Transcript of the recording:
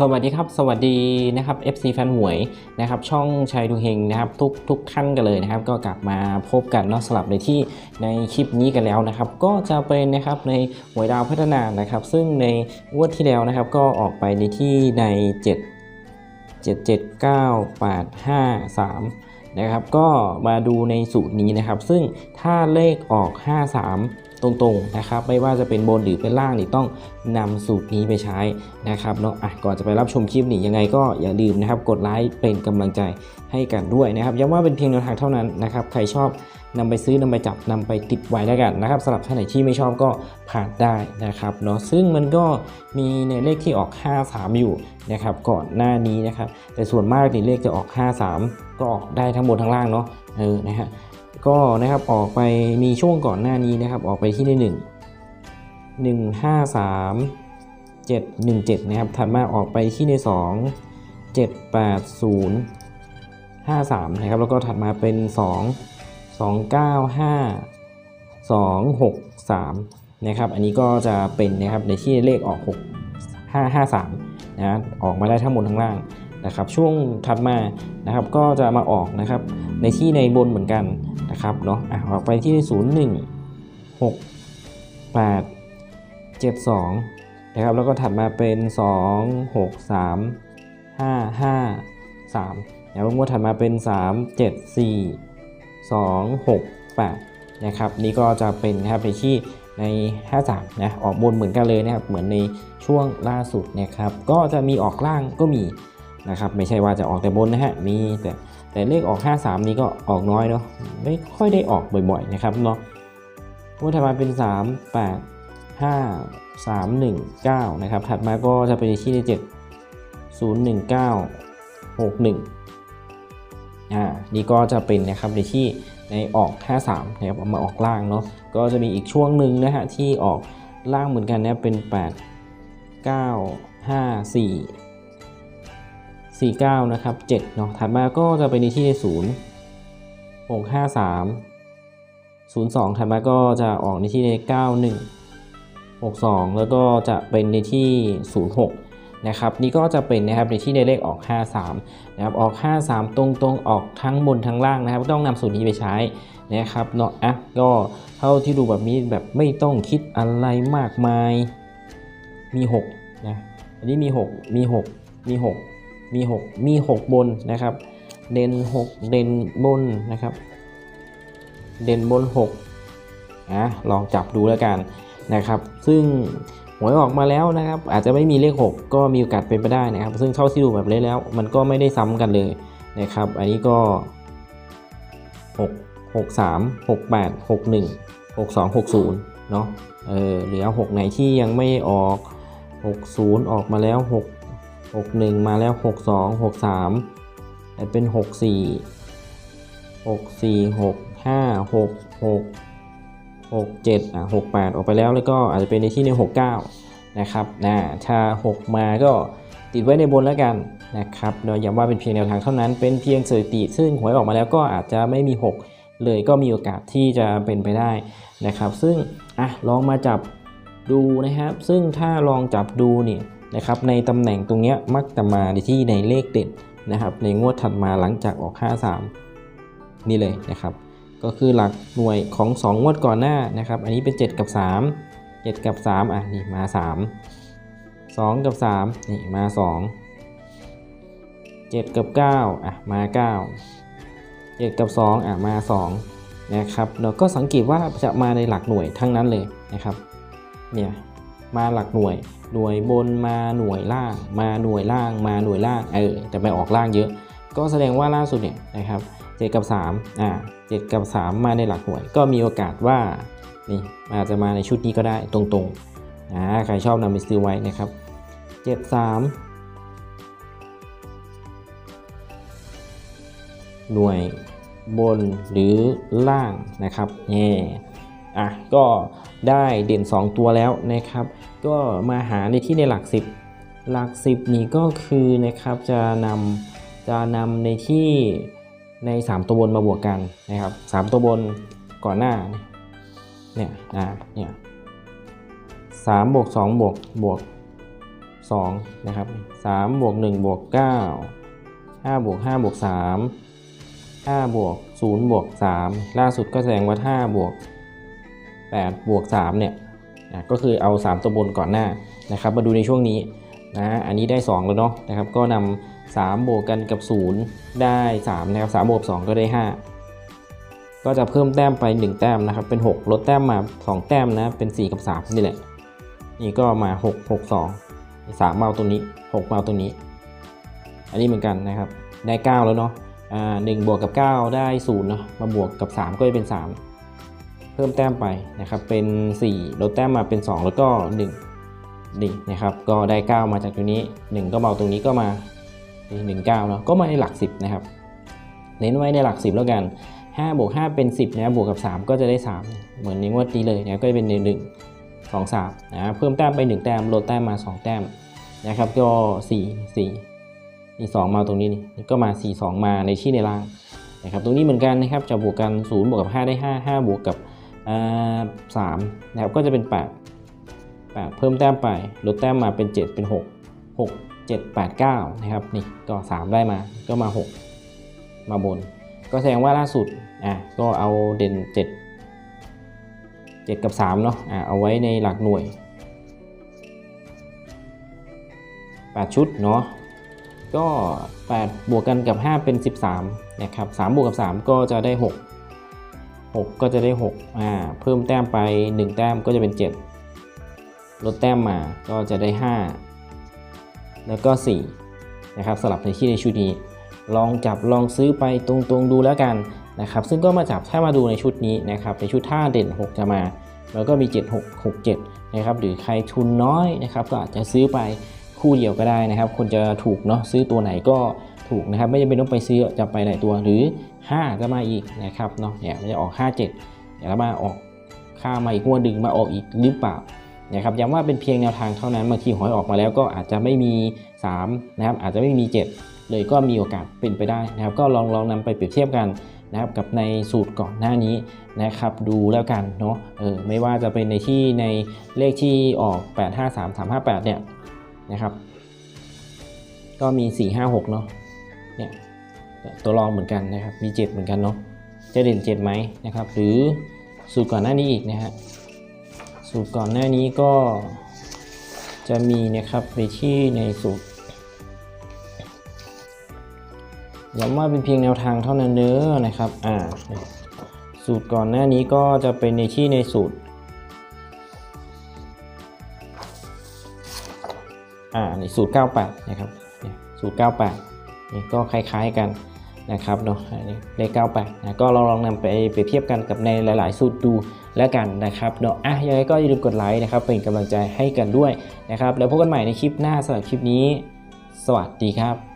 สวัสดีครับ สวัสดีนะครับ FC แฟนหวยนะครับช่องชัยดูเฮงนะครับทุกทุกท่านกันเลยนะครับ ก็กลับมาพบกันนาะสลับในที่ในคลิปนี้กันแล้วนะครับ ก็จะเป็นนะครับในหวยดาวพัฒนานะครับ ซึ่งในงวดที่แล้วนะครับ ก็ออกไปในที่ใน 7 7 7 9 8 5 3นะครับก็มาดูในสูตรนี้นะครับ ซึ่งถ้าเลขออก 53 ตรงๆนะครับ ไม่ว่าจะเป็นบนหรือเป็นล่างนี่ต้องนำสูตรนี้ไปใช้นะครับเนาะอะก่อนจะไปรับชมคลิปนี้ยังไงก็อย่าลืมนะครับ กดไลค์เป็นกำลังใจให้กันด้วยนะครับย้ำว่าเป็นเพียงแนวทางเท่านั้นนะครับใครชอบนำไปซื้อนำไปจับนำไปติดไว้แล้วกันนะครับสำหรับท่านไหนที่ไม่ชอบก็ผ่านได้นะครับเนาะซึ่งมันก็มีในเลขที่ออก 53 อยู่นะครับก่อนหน้านี้นะครับแต่ส่วนมากในเลขจะออก 53 ก็ออกได้ทั้งบนทั้งล่างเนาะเออนะฮะ ก็นะครับออกไปมีช่วงก่อนหน้านี้นะครับออกไปที่ในหนึ่งหนึ่งห้าสามเจ็ดหนึ่งเจ็ดนะครับ ถัดมาออกไปที่ในสองเจ็ดแปดศูนย์ห้าสามนะครับ แล้วก็ถัดมาเป็นสองสองเก้าห้าสองหกสามนะครับ อันนี้ก็จะเป็นนะครับในที่เลขออกหกห้าห้าสามนะ ออกมาได้ทั้งบนทั้งล่างนะครับ ช่วงถัดมานะครับก็จะมาออกนะครับ ในที่ในบนเหมือนกันนะครับเนาะอะออกไปที่ 0 1 6 8 7 2 นะครับ แล้วก็ถัดมาเป็น 2 6 3 5 5 3แล้วงวดถัดมาเป็น 3 7 4 2 6 8 นะครับ นี่ก็จะเป็นนะครับในที่ใน 53 นะ ออกบนเหมือนกันเลยนะครับ เหมือนในช่วงล่าสุดนะครับ ก็จะมีออกล่างก็มีนะครับ ไม่ใช่ว่าจะออกแต่บนนะฮะ มีแต่ แต่เลขออก 53 นี้ก็ออกน้อยเนาะไม่ค่อยได้ออกบ่อยๆนะครับเนาะงวดถัดมาเป็น 3 8 5 3 1 9 นะครับ ถัดมาก็จะเป็นที่ใน7 0 1 9 6 1อ่านี่ก็จะเป็นนะครับในที่ในออก 53 นะครับเอามาออกล่างเนาะก็จะมีอีกช่วงหนึ่งนะฮะที่ออกล่างเหมือนกันนะเป็น 8 9 5 4 49 นะครับ 7 เนาะ ถัดมาก็จะเป็นในที่ 0 6 5 3 0 2 ถัดมาก็จะออกในที่91 62 แล้วก็จะเป็นในที่ 06 นะครับ นี่ก็จะเป็นนะครับในที่ในเลขออก 53 นะครับ ออก 53 ตรงๆ ออกทั้งบนทั้งล่างนะครับ ต้องนำสูตรนี้ไปใช้นะครับเนาะ อะ ก็เท่าที่ดูแบบนี้แบบไม่ต้องคิดอะไรมากมาย มี 6 นะ อันนี้มี 6 มี 6 มี 6 มี 6 มี 6 บนนะครับ เด่น 6 เด่นบนนะครับ เด่นบน6นะลองจับดูแล้วกันนะครับ ซึ่งหวยออกมาแล้วนะครับ อาจจะไม่มีเลข 6 ก็มีโอกาสเป็นไปได้นะครับ ซึ่งเท่าที่ดูแบบนี้แล้ว มันก็ไม่ได้ซ้ำกันเลยนะครับ อันนี้ก็ 6 6 3 6 8 6 1 6 2 6 0เนาะเออเหลือ 6 ไหนที่ยังไม่ออก 60 ออกมาแล้ว 6 61 มาแล้ว 62 63แต่เป็น 64 64 65 66 67อะ68 ออกไปแล้วแล้วก็อาจจะเป็นในที่ใน 69 นะครับนะถ้า 6 มาก็ติดไว้ในบนแล้วกันนะครับโดยย้ำว่าเป็นเพียงแนวทางเท่านั้นเป็นเพียงสถิติ ซึ่งหวยออกมาแล้วก็อาจจะไม่มี 6 เลยก็มีโอกาสที่จะเป็นไปได้นะครับ ซึ่งอะลองมาจับดูนะครับ ซึ่งถ้าลองจับดูเนี่ย นะครับในตำแหน่งตรงนี้มักจะมาในที่ในเลขเด่นนะครับ ในงวดถัดมาหลังจากออก 53 นี่เลยนะครับ ก็คือหลักหน่วยของ 2 งวดก่อนหน้านะครับ อันนี้เป็น 7 กับ 3 7 กับ 3 อะ นี่ มา 3 2 กับ 3 นี่ มา 2 7 กับ 9 อะ มา 9 7 กับ 2 อะ มา 2 นะครับเราก็สังเกตว่าจะมาในหลักหน่วยทั้งนั้นเลยนะครับ เนี่ย มาหลักหน่วย หน่วยบนมาหน่วยล่าง มาหน่วยล่าง มาหน่วยล่าง เออแต่ไปออกล่างเยอะ ก็แสดงว่าล่าสุดเนี่ยนะครับเจ็ดกับ3อ่าเจ็ดกับ 3 มาในหลักหน่วย ก็มีโอกาสว่านี่อาจจะมาในชุดนี้ก็ได้ตรงๆนะใครชอบนำไปซื้อไว้นะครับ 7 3 หน่วยบนหรือล่างนะครับนี่ อะก็ได้เด่น 2 ตัวแล้วนะครับ ก็มาหาในที่ในหลัก 10 หลัก 10 นี่ก็คือนะครับจะนำจะนำในที่ใน 3 ตัวบนมาบวกกันนะครับ 3 ตัวบนก่อนหน้าเนี่ยนะเนี่ยสามบวกสองบวกบวก2นะครับ3บวก1บวก9 5บวก5บวก3 5บวก0บวก3ล่าสุดก็แสดงว่า5บวก 8 บวก3เนี่ยอะก็คือเอา 3 ตัวบนก่อนหน้านะครับ มาดูในช่วงนี้นะอันนี้ได้ 2 แล้วเนาะนะครับ ก็นำ3บวกกันกับ 0 ได้3นะครับ3บวก2ก็ได้ 5 ก็จะเพิ่มแต้มไป 1 แต้มนะครับ เป็น 6 ลดแต้มมา 2 แต้มนะ เป็น 4 กับ 3 นี่แหละ นี่ก็มา 6 6 2 3เมาตรงนี้ 6 เมาตรงนี้ อันนี้เหมือนกันนะครับ ได้ 9 แล้วเนาะอ่าหนึ่งบวกกับ 9 ได้0เนาะมาบวกกับ 3 ก็จะเป็น 3 เพิ่มแต้มไปนะครับเป็น 4 ลดแต้มมาเป็น 2 แล้วก็1นี่นะครับก็ได้ 9 มาจากตรงนี้ 1 ก็เมาตรงนี้ก็มาหนึ่งเก้าเนาะก็มาในหลัก 10นะครับเน้นไว้ในหลัก 10 แล้วกัน5บวก5เป็น 10นะบวกกับ 3 ก็จะได้ 3 เหมือนในงวดนี้เลยนะก็จะเป็น1 1 2 3นะเพิ่มแต้มไป 1 แต้มลดแต้มมา 2 แต้มนะครับก็ 4 4นี่2มาตรงนี้นี่ก็มา 4 2 มาในที่ในล่างนะครับตรงนี้เหมือนกันนะครับจะบวกกัน0บวกกับ 5 ได้ 5 5 บวกกับ อ่า3นะครับก็จะเป็น 8 8 เพิ่มแต้มไป ลดแต้มมาเป็น 7 เป็น 6 6 7 8 9นะครับนี่ก็ 3 ได้มาก็มา 6 มาบน ก็แสดงว่าล่าสุดอะก็เอาเด่น 7 7 กับ3เนาะอะเอาไว้ในหลักหน่วย 8 ชุดเนาะก็ 8 บวกกันกับ 5 เป็น 13นะครับ3บวกกับ 3 ก็จะได้ 6 6 ก็จะได้6อ่าเพิ่มแต้มไป 1 แต้มก็จะเป็น 7 ลดแต้มมาก็จะได้ 5 แล้วก็ 4 นะครับสลับในที่ในชุดนี้ ลองจับลองซื้อไปตรงๆดูแล้วกันนะครับ ซึ่งก็มาจับถ้ามาดูในชุดนี้นะครับในชุดท่าเด่น 6 จะมา แล้วก็มี 7 6 6 7 นะครับหรือใครทุนน้อยนะครับก็อาจจะซื้อไปคู่เดียวก็ได้นะครับคนจะถูกเนาะซื้อตัวไหนก็ ถูกนะครับไม่จำเป็นต้องไปซื้อจะไปหลายตัวหรือ 5 จะมาอีกนะครับเนาะเนี่ยมันจะออก 5 7เดี๋ยวแล้วมาออกข้ามาอีกงวดดึงมาออกอีกหรือเปล่านะครับย้ำว่าเป็นเพียงแนวทางเท่านั้นบางทีหวยออกมาแล้วก็อาจจะไม่มี 3 นะครับ อาจจะไม่มี 7 เลยก็มีโอกาสเป็นไปได้นะครับ ก็ลองลองนำไปเปรียบเทียบกันนะครับกับในสูตรก่อนหน้านี้นะครับ ดูแล้วกันเนาะเออไม่ว่าจะเป็นในที่ในเลขที่ออก 8 5 3 3 5 8 เนี่ยนะครับ ก็มี 4 5 6 เนาะ เนี่ยตัวรองเหมือนกันนะครับมี 7 เหมือนกันเนาะจะเด่น7ไหมนะครับหรือสูตรก่อนหน้านี้อีกนะฮะสูตรก่อนหน้านี้ก็จะมีนะครับไปที่ในสูตรย้ำว่าเป็นเพียงแนวทางเท่านั้นเด้อนะครับอ่าสูตรก่อนหน้านี้ก็จะเป็นในที่ในสูตรอ่าในสูตร 98 นะครับสูตร 98 นี่ก็คล้ายๆกันนะครับเนาะอันนี้เลข98นะก็ลองลองนำไปไปเทียบกันกับในหลาย ๆ สูตรดูแล้วกันนะครับเนาะอะยังไงก็อย่าลืมกดไลค์นะครับเป็นกำลังใจให้กันด้วยนะครับแล้วพบกันใหม่ในคลิปหน้าสำหรับคลิปนี้ สวัสดีครับ